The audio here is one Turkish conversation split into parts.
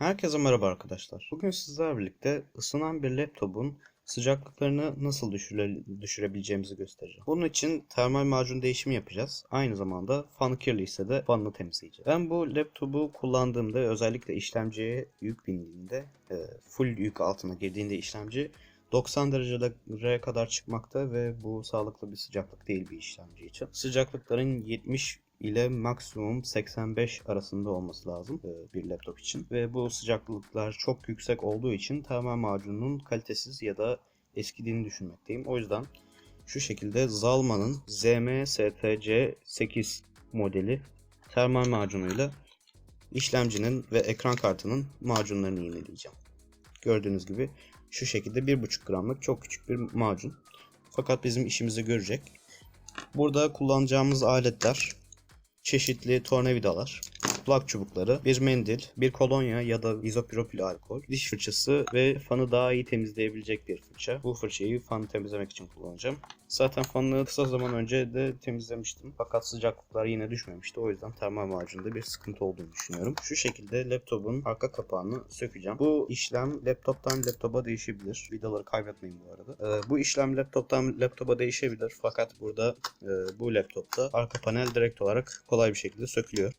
Herkese merhaba arkadaşlar. Bugün sizlerle birlikte ısınan bir laptopun sıcaklıklarını nasıl düşüre- düşürebileceğimizi göstereceğim. Bunun için termal macun değişimi yapacağız. Aynı zamanda fanı kirliyse de fanını temizleyeceğiz. Ben bu laptopu kullandığımda özellikle işlemciye yük bindiğinde e, full yük altına girdiğinde işlemci 90 derecelere kadar çıkmakta ve bu sağlıklı bir sıcaklık değil bir işlemci için. Sıcaklıkların 70 ile maksimum 85 arasında olması lazım e, bir laptop için. Ve bu sıcaklıklar çok yüksek olduğu için termal macunun kalitesiz ya da eskidiğini düşünmekteyim. O yüzden şu şekilde Zalman'ın ZM-STC8 modeli termal macunuyla işlemcinin ve ekran kartının macunlarını yenileyeceğim. Gördüğünüz gibi şu şekilde 1,5 gramlık çok küçük bir macun. Fakat bizim işimizi görecek. Burada kullanacağımız aletler çeşitli tornavidalar, kulak çubukları, bir mendil, bir kolonya ya da izopropil alkol, diş fırçası ve fanı daha iyi temizleyebilecek bir fırça. Bu fırçayı fanı temizlemek için kullanacağım. Zaten fanı kısa zaman önce de temizlemiştim. Fakat sıcaklıklar yine düşmemişti. O yüzden termal macunda bir sıkıntı olduğunu düşünüyorum. Şu şekilde laptopun arka kapağını sökeceğim. Bu işlem laptoptan laptopa değişebilir. Vidaları kaybetmeyin bu arada. Ee, bu işlem laptoptan laptopa değişebilir. Fakat burada e, bu laptopta arka panel direkt olarak kolay bir şekilde sökülüyor.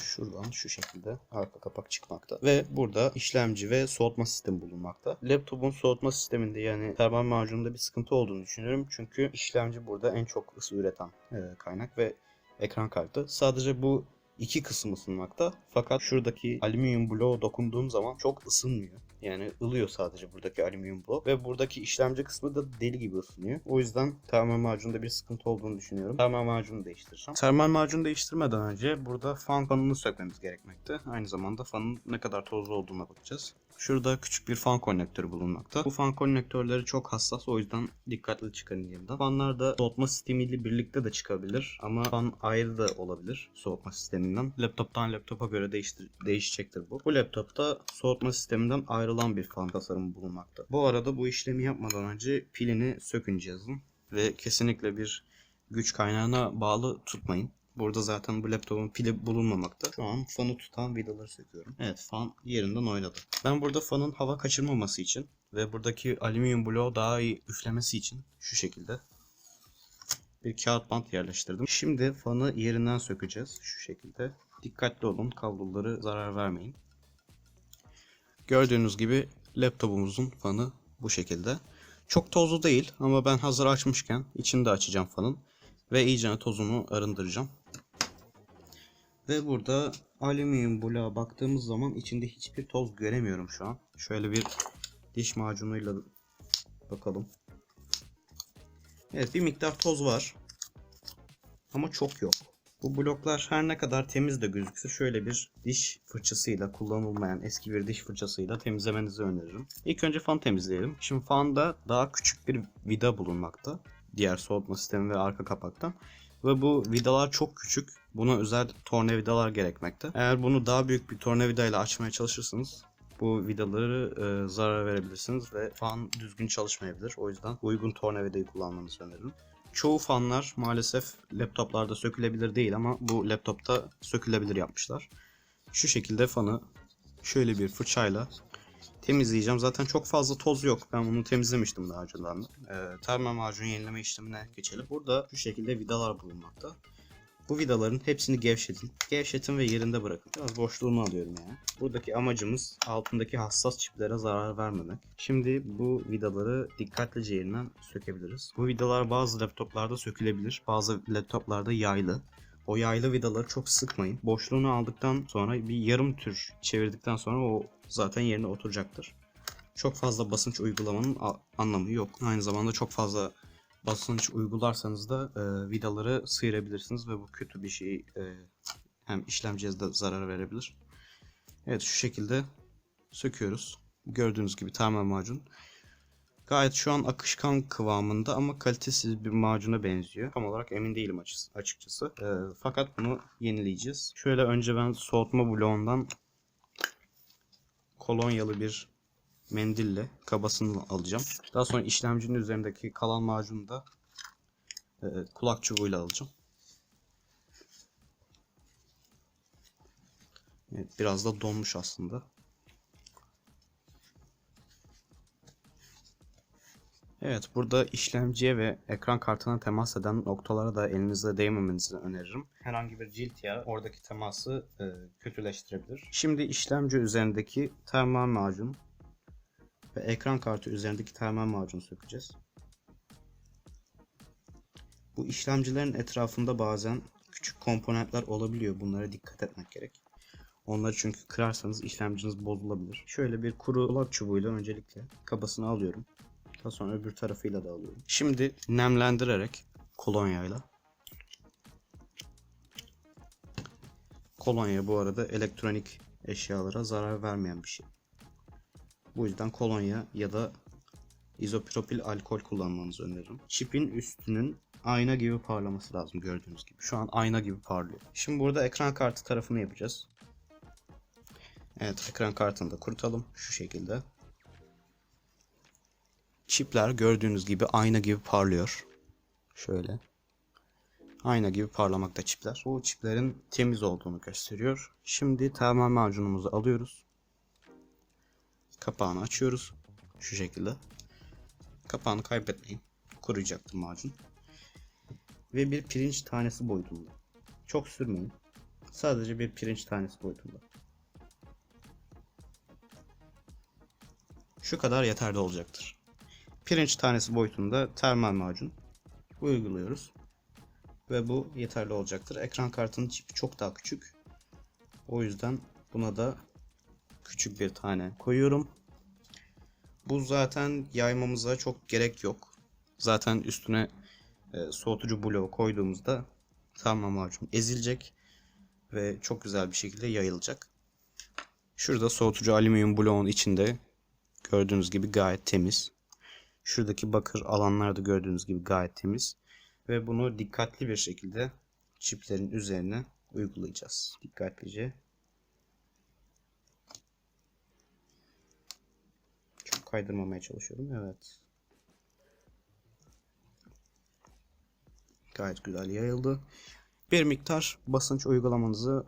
Şuradan şu şekilde arka kapak çıkmakta. Ve burada işlemci ve soğutma sistemi bulunmakta. Laptopun soğutma sisteminde yani termal macununda bir sıkıntı olduğunu düşünüyorum. Çünkü işlemci burada en çok ısı üreten e, kaynak ve ekran kartı. Sadece bu iki kısım ısınmakta. Fakat şuradaki alüminyum bloğa dokunduğum zaman çok ısınmıyor. Yani ılıyor sadece buradaki alüminyum blok. Ve buradaki işlemci kısmı da deli gibi ısınıyor. O yüzden termal macunda bir sıkıntı olduğunu düşünüyorum. Termal macunu değiştireceğim. Termal macunu değiştirmeden önce burada fan fanını sökmemiz gerekmekte. Aynı zamanda fanın ne kadar tozlu olduğuna bakacağız. Şurada küçük bir fan konnektörü bulunmakta. Bu fan konnektörleri çok hassas o yüzden dikkatli çıkarın yeniden. Fanlar da soğutma sistemiyle birlikte de çıkabilir ama fan ayrı da olabilir soğutma sisteminden. Laptoptan laptopa göre değiştir değişecektir bu. Bu laptopta soğutma sisteminden ayrılan bir fan tasarımı bulunmakta. Bu arada bu işlemi yapmadan önce pilini sökün cihazın ve kesinlikle bir güç kaynağına bağlı tutmayın. Burada zaten bu laptopun pili bulunmamakta. Şu an fanı tutan vidaları söküyorum. Evet fan yerinden oynadı. Ben burada fanın hava kaçırmaması için ve buradaki alüminyum bloğu daha iyi üflemesi için şu şekilde bir kağıt bant yerleştirdim. Şimdi fanı yerinden sökeceğiz şu şekilde. Dikkatli olun kabloları zarar vermeyin. Gördüğünüz gibi laptopumuzun fanı bu şekilde. Çok tozlu değil ama ben hazır açmışken içini de açacağım fanın ve iyice tozunu arındıracağım. Ve burada alüminyum bloğa baktığımız zaman içinde hiçbir toz göremiyorum şu an. Şöyle bir diş macunuyla bakalım. Evet bir miktar toz var. Ama çok yok. Bu bloklar her ne kadar temiz de gözükse şöyle bir diş fırçasıyla kullanılmayan eski bir diş fırçasıyla temizlemenizi öneririm. İlk önce fan temizleyelim. Şimdi fanda daha küçük bir vida bulunmakta. Diğer soğutma sistemi ve arka kapaktan. Ve bu vidalar çok küçük. Buna özel tornavidalar gerekmekte. Eğer bunu daha büyük bir tornavida ile açmaya çalışırsanız bu vidaları e, zarar verebilirsiniz ve fan düzgün çalışmayabilir. O yüzden uygun tornavidayı kullanmanızı öneririm. Çoğu fanlar maalesef laptoplarda sökülebilir değil ama bu laptopta sökülebilir yapmışlar. Şu şekilde fanı şöyle bir fırçayla temizleyeceğim. Zaten çok fazla toz yok. Ben bunu temizlemiştim daha önceden. Ee, termal macun yenileme işlemine geçelim. Burada şu şekilde vidalar bulunmakta. Bu vidaların hepsini gevşetin. Gevşetin ve yerinde bırakın. Biraz boşluğunu alıyorum yani. Buradaki amacımız altındaki hassas çiplere zarar vermemek. Şimdi bu vidaları dikkatlice yerinden sökebiliriz. Bu vidalar bazı laptoplarda sökülebilir. Bazı laptoplarda yaylı. O yaylı vidaları çok sıkmayın. Boşluğunu aldıktan sonra bir yarım tür çevirdikten sonra o zaten yerine oturacaktır. Çok fazla basınç uygulamanın anlamı yok. Aynı zamanda çok fazla basınç uygularsanız da e, vidaları sıyırabilirsiniz ve bu kötü bir şey e, hem işlemciye de zarar verebilir. Evet şu şekilde söküyoruz. Gördüğünüz gibi termal macun. Gayet şu an akışkan kıvamında ama kalitesiz bir macuna benziyor. Tam olarak emin değilim açıkçası. E, fakat bunu yenileyeceğiz. Şöyle önce ben soğutma bloğundan kolonyalı bir mendille kabasını alacağım. Daha sonra işlemcinin üzerindeki kalan macunu da e, kulak çubuğuyla alacağım. Evet, biraz da donmuş aslında. Evet burada işlemciye ve ekran kartına temas eden noktalara da elinizle değmemenizi öneririm. Herhangi bir cilt yağı oradaki teması e, kötüleştirebilir. Şimdi işlemci üzerindeki termal macun ve ekran kartı üzerindeki termal macunu sökeceğiz. Bu işlemcilerin etrafında bazen küçük komponentler olabiliyor. Bunlara dikkat etmek gerek. Onları çünkü kırarsanız işlemciniz bozulabilir. Şöyle bir kuru lak çubuğuyla öncelikle kabasını alıyorum. Daha sonra öbür tarafıyla da alıyorum. Şimdi nemlendirerek kolonyayla. Kolonya bu arada elektronik eşyalara zarar vermeyen bir şey. Bu yüzden kolonya ya da izopropil alkol kullanmanızı öneririm. Çipin üstünün ayna gibi parlaması lazım gördüğünüz gibi. Şu an ayna gibi parlıyor. Şimdi burada ekran kartı tarafını yapacağız. Evet ekran kartını da kurutalım şu şekilde. Çipler gördüğünüz gibi ayna gibi parlıyor. Şöyle. Ayna gibi parlamakta çipler. Bu çiplerin temiz olduğunu gösteriyor. Şimdi termal macunumuzu alıyoruz. Kapağını açıyoruz. Şu şekilde. Kapağını kaybetmeyin. Kuruyacaktır macun. Ve bir pirinç tanesi boyutunda. Çok sürmeyin. Sadece bir pirinç tanesi boyutunda. Şu kadar yeterli olacaktır. Pirinç tanesi boyutunda termal macun uyguluyoruz. Ve bu yeterli olacaktır. Ekran kartının çipi çok daha küçük. O yüzden buna da küçük bir tane koyuyorum. Bu zaten yaymamıza çok gerek yok. Zaten üstüne e, soğutucu bloğu koyduğumuzda termal macun ezilecek ve çok güzel bir şekilde yayılacak. Şurada soğutucu alüminyum bloğun içinde gördüğünüz gibi gayet temiz. Şuradaki bakır alanlar da gördüğünüz gibi gayet temiz. Ve bunu dikkatli bir şekilde çiplerin üzerine uygulayacağız. Dikkatlice. Çok kaydırmamaya çalışıyorum. Evet. Gayet güzel yayıldı. Bir miktar basınç uygulamanızı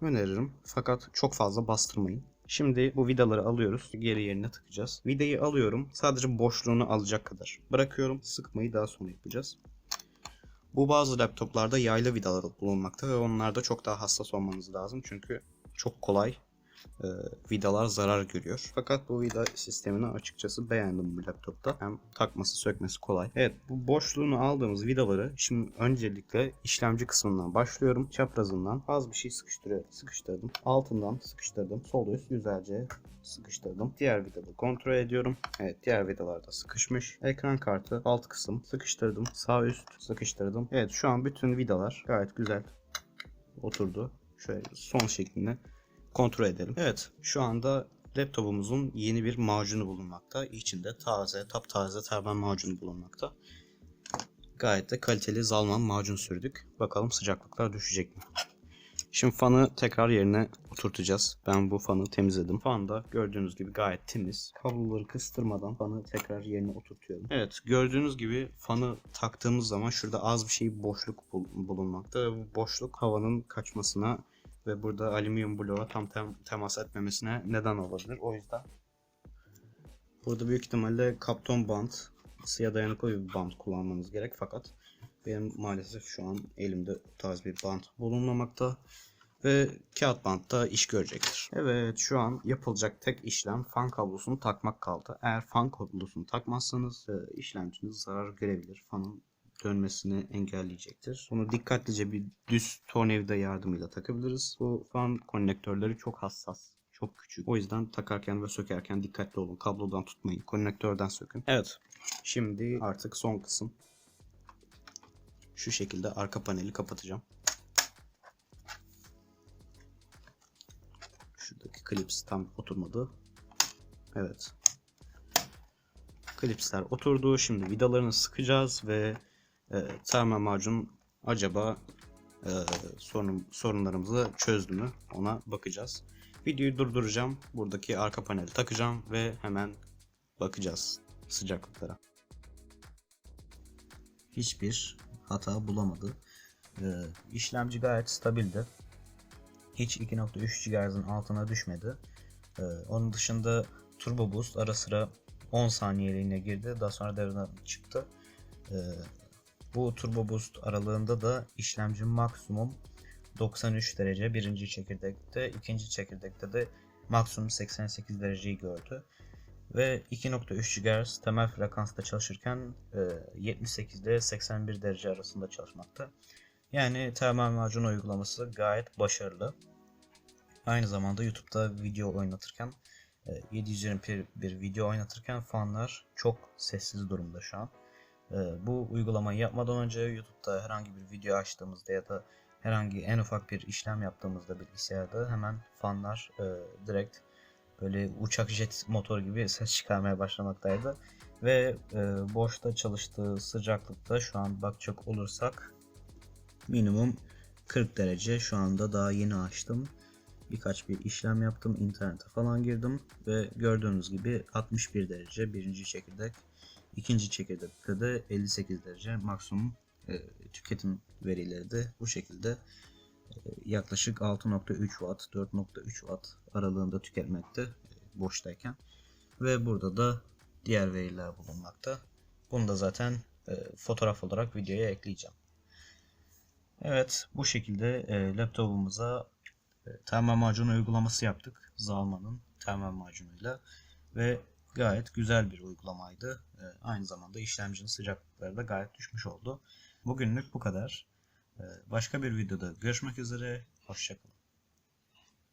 öneririm. Fakat çok fazla bastırmayın. Şimdi bu vidaları alıyoruz. Geri yerine tıkacağız. Vidayı alıyorum. Sadece boşluğunu alacak kadar. Bırakıyorum. Sıkmayı daha sonra yapacağız. Bu bazı laptoplarda yaylı vidalar bulunmakta ve onlarda çok daha hassas olmanız lazım. Çünkü çok kolay e, vidalar zarar görüyor. Fakat bu vida sistemini açıkçası beğendim bu laptopta. Hem takması sökmesi kolay. Evet bu boşluğunu aldığımız vidaları şimdi öncelikle işlemci kısmından başlıyorum. Çaprazından az bir şey sıkıştırıyorum. Sıkıştırdım. Altından sıkıştırdım. Sol üst güzelce sıkıştırdım. Diğer vidaları kontrol ediyorum. Evet diğer vidalar da sıkışmış. Ekran kartı alt kısım sıkıştırdım. Sağ üst sıkıştırdım. Evet şu an bütün vidalar gayet güzel oturdu. Şöyle son şeklinde kontrol edelim. Evet şu anda laptopumuzun yeni bir macunu bulunmakta. İçinde taze, taptaze termal macunu bulunmakta. Gayet de kaliteli Zalman macun sürdük. Bakalım sıcaklıklar düşecek mi? Şimdi fanı tekrar yerine oturtacağız. Ben bu fanı temizledim. Fan da gördüğünüz gibi gayet temiz. Kabloları kıstırmadan fanı tekrar yerine oturtuyorum. Evet gördüğünüz gibi fanı taktığımız zaman şurada az bir şey boşluk bul- bulunmakta. Bu boşluk havanın kaçmasına ve burada alüminyum bloğa tam tem- temas etmemesine neden olabilir. O yüzden burada büyük ihtimalle kapton bant, ısıya dayanıklı bir bant kullanmanız gerek fakat benim maalesef şu an elimde tarz bir bant bulunmamakta ve kağıt bantta iş görecektir. Evet şu an yapılacak tek işlem fan kablosunu takmak kaldı. Eğer fan kablosunu takmazsanız e, işlemciniz zarar görebilir. Fanın dönmesini engelleyecektir. Bunu dikkatlice bir düz tornavida yardımıyla takabiliriz. Bu fan konnektörleri çok hassas. Çok küçük. O yüzden takarken ve sökerken dikkatli olun. Kablodan tutmayın. Konnektörden sökün. Evet. Şimdi artık son kısım. Şu şekilde arka paneli kapatacağım. Şuradaki klips tam oturmadı. Evet. Klipsler oturdu. Şimdi vidalarını sıkacağız ve e, termal macun acaba e, sorun, sorunlarımızı çözdü mü ona bakacağız. Videoyu durduracağım. Buradaki arka paneli takacağım ve hemen bakacağız sıcaklıklara. Hiçbir hata bulamadı. Ee, işlemci gayet stabildi. hiç 2.3 GHz'ın altına düşmedi. Ee, onun dışında Turbo Boost ara sıra 10 saniyeliğine girdi. Daha sonra devreden çıktı. Ee, bu Turbo Boost aralığında da işlemci maksimum 93 derece birinci çekirdekte, ikinci çekirdekte de maksimum 88 dereceyi gördü. Ve 2.3 GHz temel frekansta çalışırken e, 78 ile 81 derece arasında çalışmakta. Yani termal macun uygulaması gayet başarılı. Aynı zamanda YouTube'da video oynatırken e, 720p bir video oynatırken fanlar çok sessiz durumda şu an. E, Bu uygulamayı yapmadan önce YouTube'da herhangi bir video açtığımızda ya da herhangi en ufak bir işlem yaptığımızda bilgisayarda hemen fanlar e, direkt böyle uçak jet motor gibi ses çıkarmaya başlamaktaydı. Ve e, boşta çalıştığı sıcaklıkta şu an bakacak olursak minimum 40 derece şu anda daha yeni açtım. Birkaç bir işlem yaptım. internete falan girdim ve gördüğünüz gibi 61 derece birinci çekirdek. İkinci çekirdekte de 58 derece maksimum e, tüketim verileri de bu şekilde e, yaklaşık 6.3 watt 4.3 watt aralığında tüketmekte e, boştayken ve burada da diğer veriler bulunmakta. Bunu da zaten e, fotoğraf olarak videoya ekleyeceğim. Evet bu şekilde laptopumuza termal macun uygulaması yaptık. Zalman'ın termal macunuyla ve gayet güzel bir uygulamaydı. E, aynı zamanda işlemcinin sıcaklıkları da gayet düşmüş oldu. Bugünlük bu kadar. E, başka bir videoda görüşmek üzere. Hoşçakalın.